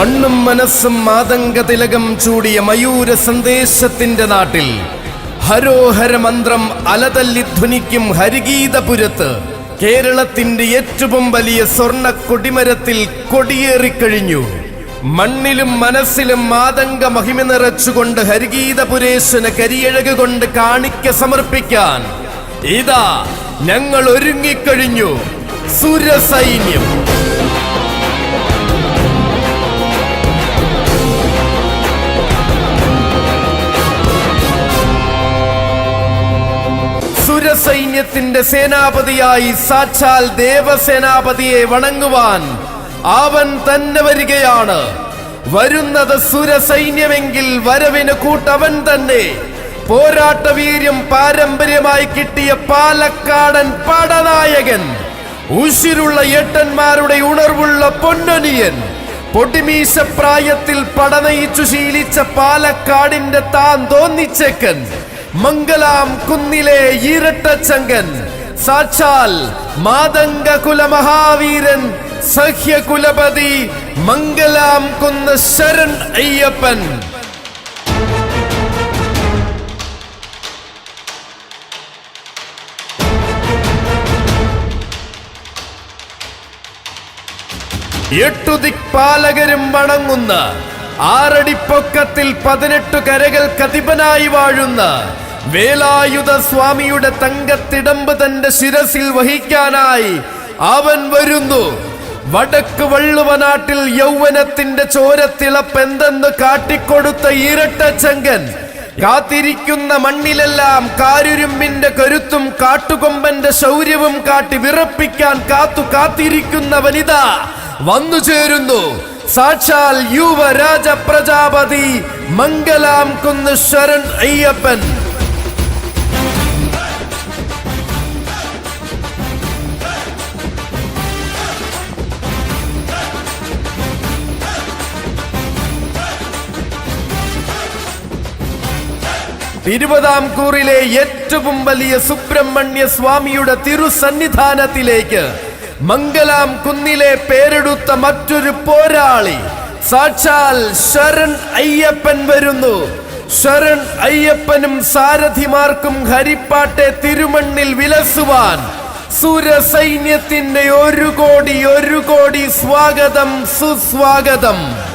മണ്ണും മനസ്സും മാതങ്ക തിലകം ചൂടിയ മയൂര സന്ദേശത്തിന്റെ നാട്ടിൽ ഹരോഹര മന്ത്രം അലതല്ലി ധ്വനിക്കും ഹരിഗീതപുരത്ത് കേരളത്തിന്റെ ഏറ്റവും വലിയ സ്വർണ കൊടിമരത്തിൽ കൊടിയേറിക്കഴിഞ്ഞു മണ്ണിലും മനസ്സിലും മാതങ്ക മഹിമ നിറച്ചുകൊണ്ട് ഹരിഗീതപുരേശന് കരിയഴക് കൊണ്ട് കാണിക്ക സമർപ്പിക്കാൻ. ഇതാ ഞങ്ങൾ ഒരുങ്ങിക്കഴിഞ്ഞു. സുരസൈന്യം. സുരസൈന്യത്തിന്റെ സേനാപതിയായി സാക്ഷാൽ ദേവസേനാപതിയെ വണങ്ങുവാൻ അവൻ തന്നെ വരികയാണ്. വരുന്നത് സുരസൈന്യമെങ്കിൽ വരവിന് കൂട്ടവൻ തന്നെ. പോരാട്ട വീര്യം പാരമ്പര്യമായി കിട്ടിയ പാലക്കാടൻ പടനായകൻ ഉശിരുള്ള ഏട്ടന്മാരുടെ ഉണർവുള്ള പൊന്നനിയൻ പൊടിമീശ പ്രായത്തിൽ പടനയിച്ചു ശീലിച്ച പാലക്കാടിന്റെ താൻ തോന്നിച്ചേക്കൻ മംഗലാം കുന്നിലെ ഈരട്ടച്ചങ്കൻ സാക്ഷാൽ മാതംഗ കുല മഹാവീരൻ സഹ്യകുലപതി മംഗലാം കുന്ന് ശരൺ അയ്യപ്പൻ. എട്ടു ദിക്പാലകരും വണങ്ങുന്ന ആറടിപ്പൊക്കത്തിൽ പതിനെട്ടു കരകൾ കതിപനായി വാഴുന്ന വേലായുധ സ്വാമിയുടെ തങ്കത്തിടമ്പ് തന്റെ ശിരസിൽ വഹിക്കാനായി അവൻ വരുന്നു. വടക്ക് വള്ളുവനാട്ടിൽ യൗവനത്തിന്റെ ചോരത്തിളപ്പെന്തെന്ന് കാട്ടിക്കൊടുത്ത ഇരട്ടച്ചങ്കൻ കാത്തിരിക്കുന്ന മണ്ണിലെല്ലാം കാരുരുമ്പിന്റെ കരുത്തും കാട്ടുകൊമ്പന്റെ ശൗര്യവും കാട്ടി വിറപ്പിക്കാൻ കാത്തു കാത്തിരിക്കുന്ന വനിത വന്നു ചേരുന്നു സാക്ഷാൽ യുവരാജ പ്രജാപതി മംഗലാം കുന്ന് ശരൺ അയ്യപ്പൻ. ഇരുപതാം കൂറിലെ ഏറ്റവും വലിയ സുബ്രഹ്മണ്യ സ്വാമിയുടെ തിരുസന്നിധാനത്തിലേക്ക് മംഗലാം കുന്നിലെ പേരെടുത്ത മറ്റൊരു പോരാളി. സാക്ഷാൽ ശരൺ അയ്യപ്പൻ വരുന്നു. ശരൺ അയ്യപ്പനും സാരഥിമാർക്കും ഹരിപ്പാട്ടെ തിരുമണ്ണിൽ വിലസുവാൻ. സൂര്യസൈന്യത്തിന്റെ ഒരു കോടി ഒരു കോടി സ്വാഗതം സുസ്വാഗതം.